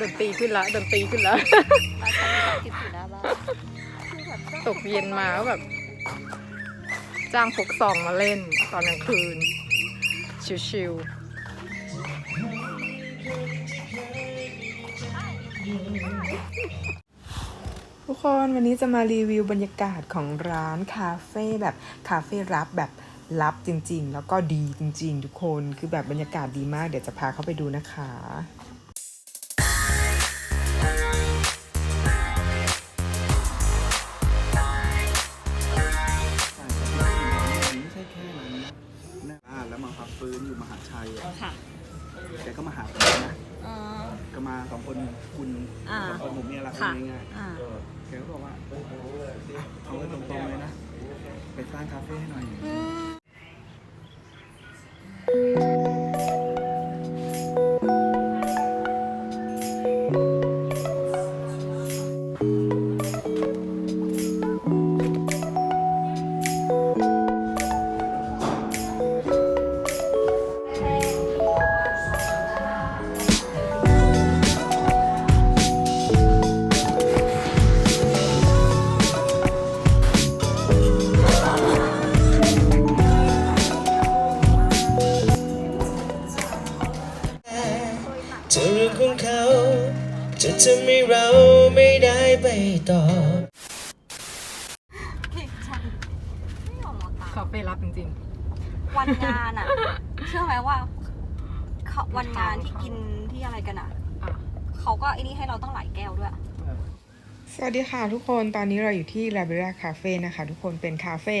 ดนตรีขึ้นละดนตรีขึ้นละร้านขายของกินอยู่หน้าบ้านคือแบบตกเย็นมาก็แบบ จ้างพกซองมาเล่นตอนกลางคืน ชิวๆทุกคนวันนี้จะมารีวิวบรรยากาศของร้านคาเฟ่แบบคาเฟ่รับแบบลับจริง ๆ แล้วก็ดีจริง ๆ ทุกคนคือแบบบรรยากาศดีมากเดี๋ยวจะพาเข้าไปดูนะคะ แกก็มาหาผมนะเออก็มาสองคนคุณอ่า สองคนผมเนี่ยรักกัค่ะนง่ายอ่าๆแกก็บอกว่าเอาไว้ตรงๆเลยนะ ไปสร้างคาเฟ่ให้หน่อยเธ เรื่องของเขาจะทำให้เราไม่ได้ไปต่อพี่ชันไม่ยอมมาตามคาเฟ่รับจริง วันงานอะเชื่อไหมว่าเขาวันงานที่กินที่อะไรกันอะๆอะเขาก็ไอ้นี่ให้เราต้องหลายแก้วด้วย สวัสดีค่ะทุกคนตอนนี้เราอยู่ที่ l a b r a Cafe นะคะ ทุกคนเป็นคาเฟ่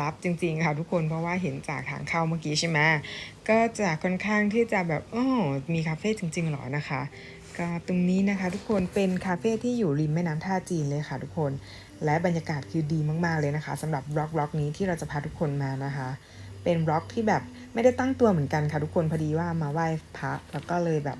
ลับจริงๆค่ะทุกคนเพราะว่าเห็นจากทางเข้าเมื่อกี้ใช่ไหมก็จะค่อนข้างที่จะแบบอ๋อมีคาเฟ่จริงๆหรอนะคะก็ตรงนี้นะคะ ทุกคนเป็นคาเฟ่ที่อยู่ริมแม่น้ำท่าจีนเลยค่ะ ทุกคน และบรรยากาศคือดีมากๆเลยนะคะสำหรับบล็อกบล็อกนี้ที่เราจะพาทุกคนมานะคะ เป็นบล็อกที่แบบไม่ได้ตั้งตัวเหมือนกันค่ะทุกคนพอดีว่ามาไหว้พระแล้วก็เลยแบบ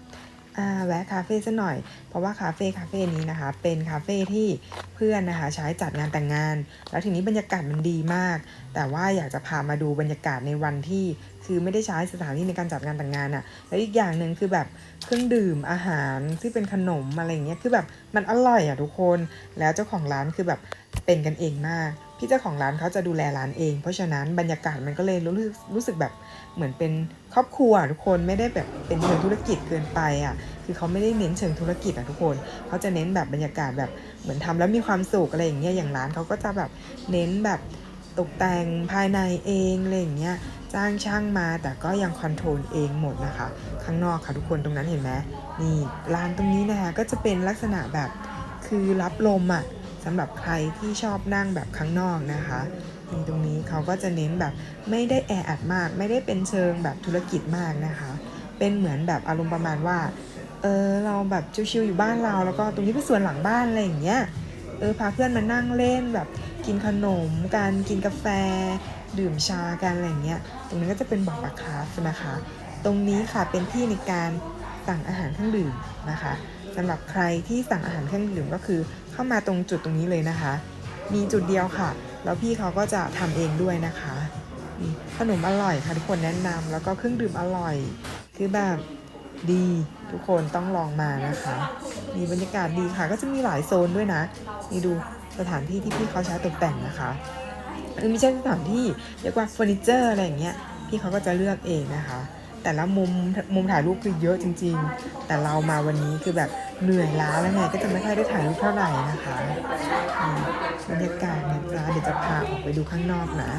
แวะคาเฟ่ซะหน่อย เพราะว่าคาเฟ่คาเฟ่นี้นะคะ เป็นคาเฟ่ที่เพื่อนนะคะ ใช้จัดงานแต่งงาน แล้วทีนี้บรรยากาศมันดีมาก แต่ว่าอยากจะพามาดูบรรยากาศในวันที่ คือไม่ได้ใช้สถานที่ในการจัดงานแต่งงานอะ่ะ แล้วอีกอย่างหนึ่งคือแบบเครื่องดื่มอาหารที่เป็นขนมอะไรเงี้ยคือแบบมันอร่อยอะทุกคน แล้วเจ้าของร้านคือแบบเป็นกันเองมาก พี่เจ้าของร้านเขาจะดูแลร้านเอง เพราะฉะนั้นบรรยากาศมันก็เลยรู้สึกรู้สึกแบบเหมือนเป็นครอบครัวทุกคนไม่ได้แบบเป็นเชิงธุรกิจเกินไปอะคือเขาไม่ได้เน้นเชิงธุรกิจอะทุกคนเขาจะเน้นแบบบรรยากาศแบบเหมือนทำแล้วมีความสุขอะไรอย่างเงี้ยอย่างร้านเขาก็จะแบบเน้นแบบตกแต่งภายในเองอะไรอย่างเงี้ยจ้างช่างมาแต่ก็ยังคอนโทรลเองหมดนะคะ ข้างนอกค่ะทุกคนตรงนั้นเห็นไหมนี่ร้านตรงนี้นะคะก็จะเป็นลักษณะแบบคือรับลมอะ สำหรับใครที่ชอบนั่งแบบข้างนอกนะคะนี่ตรงนี้เขาก็จะเน้นแบบไม่ได้แออัดมาก ไม่ได้เป็นเชิงแบบธุรกิจมากนะคะ เป็นเหมือนแบบอารมณ์ประมาณว่าเออเราแบบชิวๆอยู่บ้านเรา แล้วก็ตรงนี้เป็นส่วนหลังบ้านอะไรอย่างเงี้ยเออพาเพื่อนมานั่งเล่นแบบกินขนมกันกินกาแฟ ดื่มชากันอะไรอย่างเงี้ย ตรงนั้นก็จะเป็นบอกราคาฟนะคะ ตรงนี้ค่ะเป็นที่ในการสั่งอาหารเครื่องดื่มนะคะสำหรับใครที่สั่งอาหารเครื่องดื่มก็คือ เข้ามาตรงจุดตรงนี้เลยนะคะ มีจุดเดียวค่ะ แล้วพี่เขาก็จะทำเองด้วยนะคะขนมอร่อยค่ะทุกคนแนะนำแล้วก็เครื่องดื่มอร่อย คือแบบดีทุกคนต้องลองมานะคะ มีบรรยากาศดีค่ะ ก็จะมีหลายโซนด้วยนะนี่ดูสถานที่ที่พี่เขาใช้ตกแต่งนะคะเออไม่ใช่สถานที่เรียกว่าเฟอร์นิเจอร์อะไรอย่างเงี้ยพี่เขาก็จะเลือกเองนะคะ แต่ละมุมมุมถ่ายรูปคือเยอะจริง ๆ แต่เรามาวันนี้คือแบบ เหนื่อยล้าแล้วไงก็จะไม่ค่อยได้ถ่ายรูปเท่าไหร่นะคะบรรยากาศนะจ๊ะเดี๋ยวจะพาออกไปดูข้างนอกนะ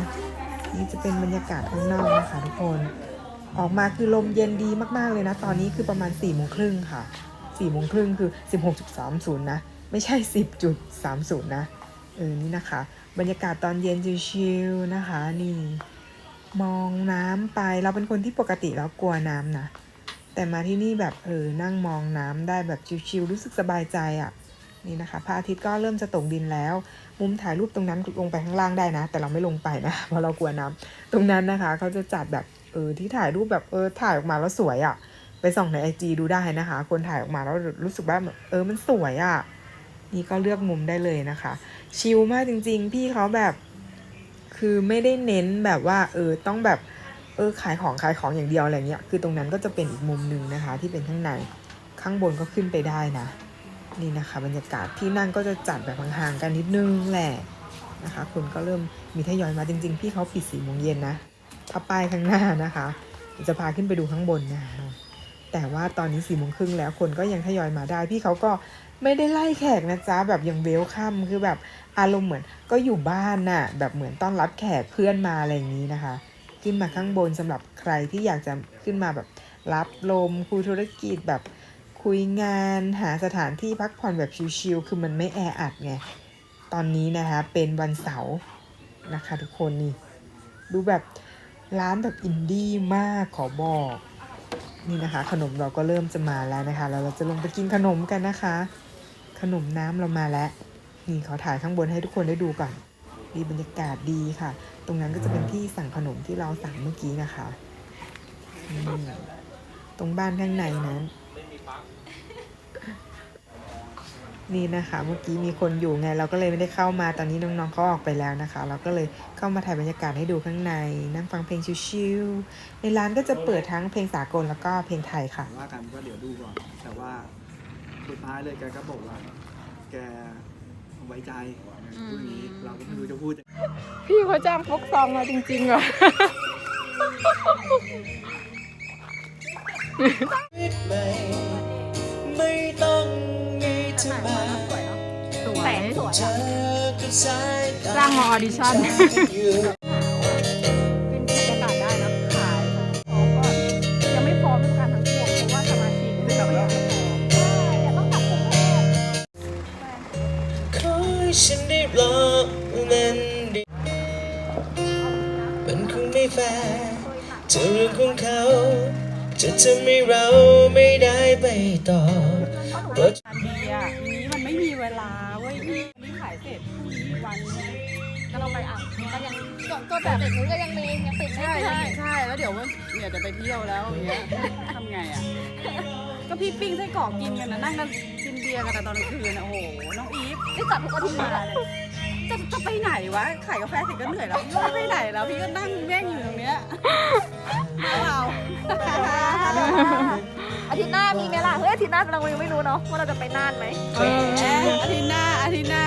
นี่จะเป็นบรรยากาศข้างนอกนะคะทุกคน ออกมาคือลมเย็นดีมากๆเลยนะ ตอนนี้คือประมาณ4ี่โมงครึ่งค่ะ4ี่โมงครึ่งคือ 16.30 นะ ไม่ใช่ 10.30 นะเออนี่นะคะ บรรยากาศตอนเย็นชิลๆนะคะ นี่ มองน้ำไปเราเป็นคนที่ปกติแล้วกลัวน้ำนะ แต่มาที่นี่แบบเออนั่งมองน้ำได้แบบชิลๆรู้สึกสบายใจอะ่ะนี่นะคะพระอาทิตย์ก็เริ่มจะตกดินแล้ว มุมถ่ายรูปตรงนั้นลงไปข้างล่างได้นะ แต่เราไม่ลงไปนะเพราะเรากลัวน้ำตรงนั้นนะคะเขาจะจัดแบบเออที่ถ่ายรูปแบบเออถ่ายออกมาแล้วสวยอะ่ะ ไปส่องในไอจดูได้นะคะ คนถ่ายออกมาแล้วรู้สึกว่าแบบเออมันสวยอะ่ะนี่ก็เลือกมุมได้เลยนะคะ ชิลมากจริง ๆ พี่เขาแบบ คือไม่ได้เน้นแบบว่า เออต้องแบบ ออขายของขายของอย่างเดียวอะไรเงี้ยคือตรงนั้นก็จะเป็นอีกมุมหนึ่งนะคะ ที่เป็นข้างในข้างบนก็ขึ้นไปได้นะ นี่นะคะ บรรยากาศที่นั่งก็จะจัดแบบห่างๆกันนิดนึงแหละนะคะคนก็เริ่มมีทยอยมาจริง ๆ พี่เขาปิดสี่โมงเย็นนะถ้าป้ายข้างหน้านะคะจะพาขึ้นไปดูข้างบนนะคะแต่ว่าตอนนี้สี่โมงครึ่งแล้วคนก็ยังทยอยมาได้ พี่เขาก็ไม่ได้ไล่แขกนะจ๊ะแบบยังเวลคัมคือแบบอารมณ์เหมือนก็อยู่บ้านน่ะแบบเหมือนต้อนรับแขกเพื่อนมาอะไรอย่างนี้นะคะ ขึ้นมาข้างบนสำหรับใครที่อยากจะขึ้นมาแบบรับลมคุยธุรกิจแบบคุยงานหาสถานที่พักผ่อนแบบชิลๆคือมันไม่แออัดไง ตอนนี้นะคะเป็นวันเสาร์นะคะทุกคนนี่ ดูแบบร้านแบบอินดี้มากขอบอก นี่นะคะ ขนมเราก็เริ่มจะมาแล้วนะคะแล้วเราจะลงไปกินขนมกันนะคะ ขนมน้ำเรามาแล้ว นี่ขอถ่ายข้างบนให้ทุกคนได้ดูก่อน ดีบรรยากาศดีค่ะ ตรงนั้นก็จะเป็นที่สั่งขนมที่เราสั่งเมื่อกี้นะคะตรงบ้านข้างในนั้นนี่นะคะ เมื่อกี้มีคนอยู่ไง เราก็เลยไม่ได้เข้ามาตอนนี้น้องๆเขาออกไปแล้วนะคะ เราก็เลยเข้ามาถ่ายบรรยากาศให้ดูข้างในนั่งฟังเพลงชิลๆในร้านก็จะเปิดทั้งเพลงสากลแล้วก็เพลงไทยค่ะว่ากันก็เดี๋ยวดูก่อนแต่ว่าสุดท้ายเลยแกก็บอกว่า แกไว้ใจ พูดอย่างนี้เราก็ไม่รู้จะพูดยังไงพี่เขาจ้างพกซองมาจริงๆเหรอ ชีวิตใหม่ไม่ต้องมีเธอมาแสงสวย เธอกับสายตาจ้างมาออดิชั่น อยู่ ไม่แฟร์เธอเรื่องของเขา จะทำให้เราไม่ได้ไปต่อเพราะดีอะนี้มันไม่มีเวลาเว้ยพี่นนี้ขายเสร็จพรุ่งนี้วันนึงก็เราไปอะก็ยังก็ก็แบบเด็กนู้นก็ยังมียังติดใช่ใช่ใช่แล้วเดี๋ยวว่าเนี่ยจะไปเที่ยวแล้วอย่างเงี้ยทำไงอะก็พี่ปิ้งไส้กรอกกินกันนะนั่งกันกินเบียร์กันอะตอนกลางคืนอะโอ้โหน้องอีฟนี่จัดทุกอาทิตย์มาเลย จะจะไปไหนวะขายกาแฟเสร็จก็เหนื่อยแล้วพี่ว่าไปไหนแล้วพี่ก็นั่งแม่งอยู่ตรงเนี้ยแล้วเราอาทิตย์หน้ามีไหมล่ะ เฮ้ยอาทิตย์หน้าเรายังไม่รู้เนาะว่าเราจะไปน่านไหมแหมอาทิตย์หน้าอาทิตย์หน้า